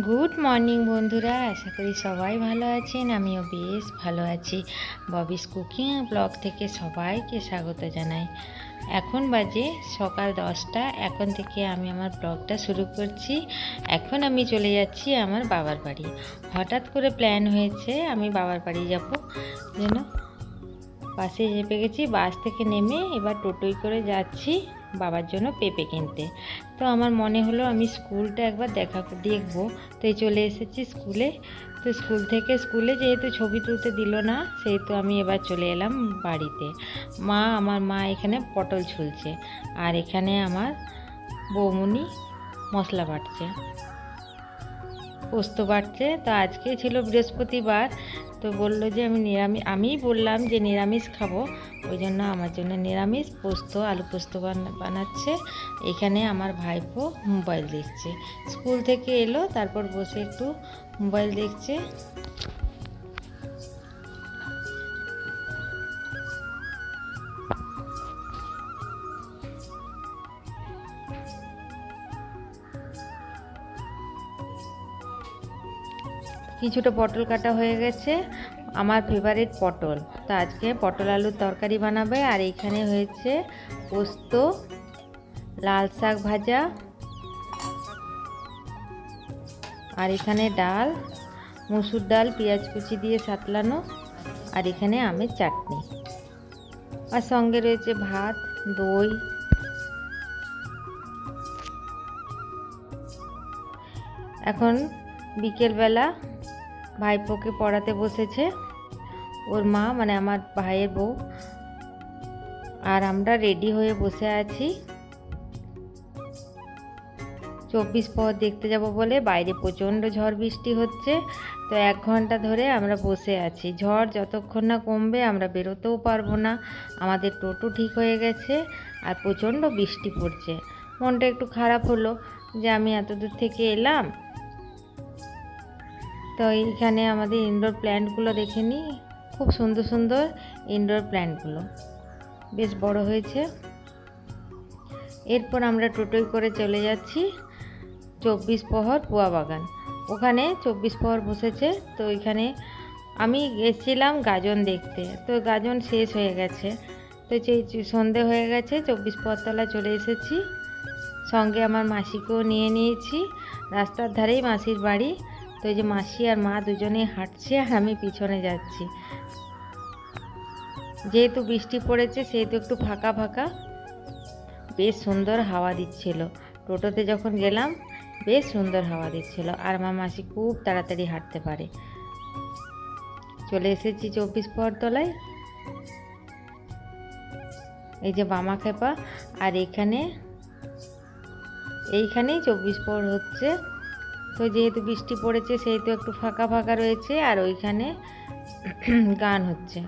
Good morning বন্ধুরা। আশা করি সবাই ভালো আছেন। আমিও বেশ ভালো আছি। ববিস কুকিং ব্লগ থেকে সবাইকে স্বাগত জানাই। এখন বাজে সকাল দশটা। এখন থেকে আমি আমার ব্লগটা শুরু করছি। এখন আমি চলে যাচ্ছি আমার বাবার বাড়ি। হঠাৎ করে প্ল্যান হয়েছে, আমি বাবার বাড়ি যাব। যেন বাসে চেপে গেছি, বাস থেকে নেমে এবার টোটোই করে যাচ্ছি। বাবার জন্য পেঁপে কিনতে। তো আমার মনে হলো আমি স্কুলটা একবার দেখা দেখব। তো এই চলে এসেছি স্কুলে। তো স্কুল থেকে স্কুলে যেহেতু ছবি তুলতে দিল না, সেহেতু আমি এবার চলে এলাম বাড়িতে। মা, আমার মা এখানে পটল ছুলছে। আর এখানে আমার বৌমনি মশলা বাটছে। পোস্ত বাড়ছে তো আজকে ছিল বৃহস্পতিবার। তো বলল যে আমি নিরামিষ আমিই বললাম যে নিরামিষ খাব। ওই জন্য আমার জন্য নিরামিষ পোস্ত, আলু পোস্ত বানা- বানাচ্ছে। এখানে আমার ভাইপো মোবাইল দেখছে। স্কুল থেকে এলো, তারপর বসে একটু মোবাইল দেখছে। কিছুটা পটল কাটা হয়ে গেছে। আমার ফেভারিট পটল। তো আজকে পটল আলুর তরকারি বানাবে, আর এখানে হয়েছে পোস্ত, লাল শাক ভাজা, আর এখানে ডাল, মুসুর ডাল, পেঁয়াজ কুচি দিয়ে সাতলানো, আর এখানে আমের চাটনি। আর সঙ্গে রয়েছে ভাত, দই। এখন বিকেলবেলা ভাইপোকে পড়াতে বসেছে। ওর মা মানে আমার ভাইয়ের বউ। আর আমরা রেডি হয়ে বসে আছি। চব্বিশ পর দেখতে যাব বলে বাইরে প্রচণ্ড ঝড় বৃষ্টি হচ্ছে। তো এক ঘণ্টা ধরে আমরা বসে আছি। ঝড় যতক্ষণ না কমবে আমরা বেরোতেও পারব না। আমাদের টোটো ঠিক হয়ে গেছে আর প্রচণ্ড বৃষ্টি পড়ছে। মনটা একটু খারাপ হলো যে আমি এত দূর থেকে এলাম। তো এইখানে আমাদের ইনডোর প্ল্যান্টগুলো দেখে নিই খুব সুন্দর সুন্দর ইনডোর প্ল্যান্টগুলো বেশ বড় হয়েছে। এরপর আমরা টোটোয় করে চলে যাচ্ছি চব্বিশ প্রহর পুয়া বাগান। ওখানে চব্বিশ প্রহর বসেছে। তো ওইখানে আমি গেছিলাম গাজন দেখতে। তো গাজন শেষ হয়ে গেছে। তো সেই সন্ধে হয়ে গেছে, চব্বিশ প্রহরতলা চলে এসেছি। সঙ্গে আমার মাসিকেও নিয়ে নিয়েছি। রাস্তার ধারেই মাসির বাড়ি। তো এই যে মাসি আর মা দুজনেই হাঁটছে আর আমি পিছনে যাচ্ছি। যেহেতু বৃষ্টি পড়েছে, সেহেতু একটু ফাঁকা ফাঁকা। বেশ সুন্দর হাওয়া দিচ্ছিল। টোটোতে যখন গেলাম, বেশ সুন্দর হাওয়া দিচ্ছিল। আর আমার মাসি খুব তাড়াতাড়ি হাঁটতে পারে। চলে এসেছি চব্বিশ তলায় এই যে বামা খেপা, আর এখানে, এইখানেই চব্বিশ পর হচ্ছে। তো যেহেতু বৃষ্টি পড়েছে, সেহেতু একটু ফাঁকা ফাঁকা রয়েছে আর ওইখানে গান হচ্ছে।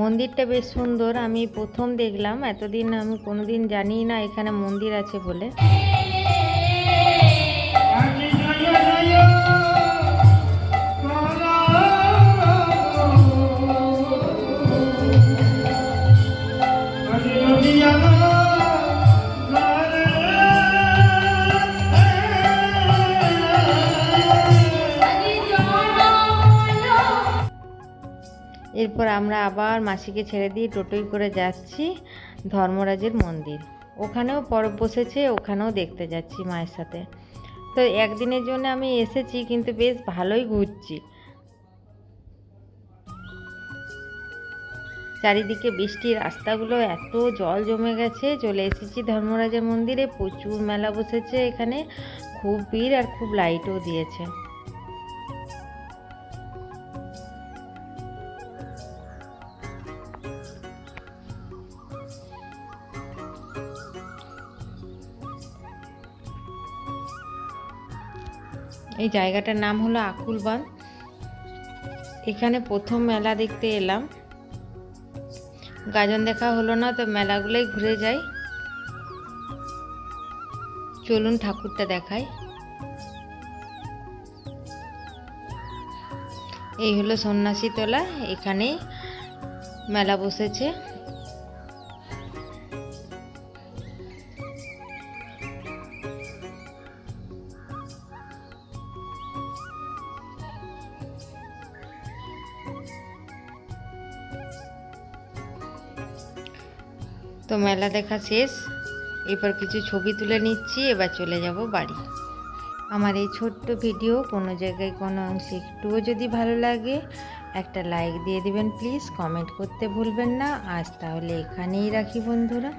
মন্দিরটা বেশ সুন্দর, আমি প্রথম দেখলাম, এতদিন আমি কোনোদিন জানি না এখানে মন্দির আছে বলে। এরপর আমরা আবার মাসিকে ছেড়ে দিয়ে টোটোই করে যাচ্ছি ধর্মরাজের মন্দির। ওখানেও পরব বসেছে, ওখানেও দেখতে যাচ্ছি মায়ের সাথে। তো একদিনের জন্য আমি এসেছি, কিন্তু বেশ ভালোই ঘুরছি। চারিদিকে বৃষ্টির রাস্তাগুলো এত জল জমে গেছে, চলে এসেছি ধর্মরাজের মন্দিরে। প্রচুর মেলা বসেছে এখানে। খুব ভিড় আর খুব লাইটও দিয়েছে। এই জায়গাটার নাম হলো আকুল বাঁধ। এখানে প্রথম মেলা দেখতে এলাম। গাজন দেখা হলো না, তো মেলাগুলোই ঘুরে যাই। চলুন ঠাকুরটা দেখাই। এই হলো সন্ন্যাসী তোলা এখানেই মেলা বসেছে। তো মেলা দেখা শেষ। এরপর কিছু ছবি তুলে নিচ্ছি, এবার চলে যাব বাড়ি। আমার এই ছোট্ট ভিডিও কোনো জায়গায়, কোনো অংশে একটুও যদি ভালো লাগে, একটা লাইক দিয়ে দিবেন প্লিজ কমেন্ট করতে ভুলবেন না। আজ তাহলে এখানেই রাখি বন্ধুরা।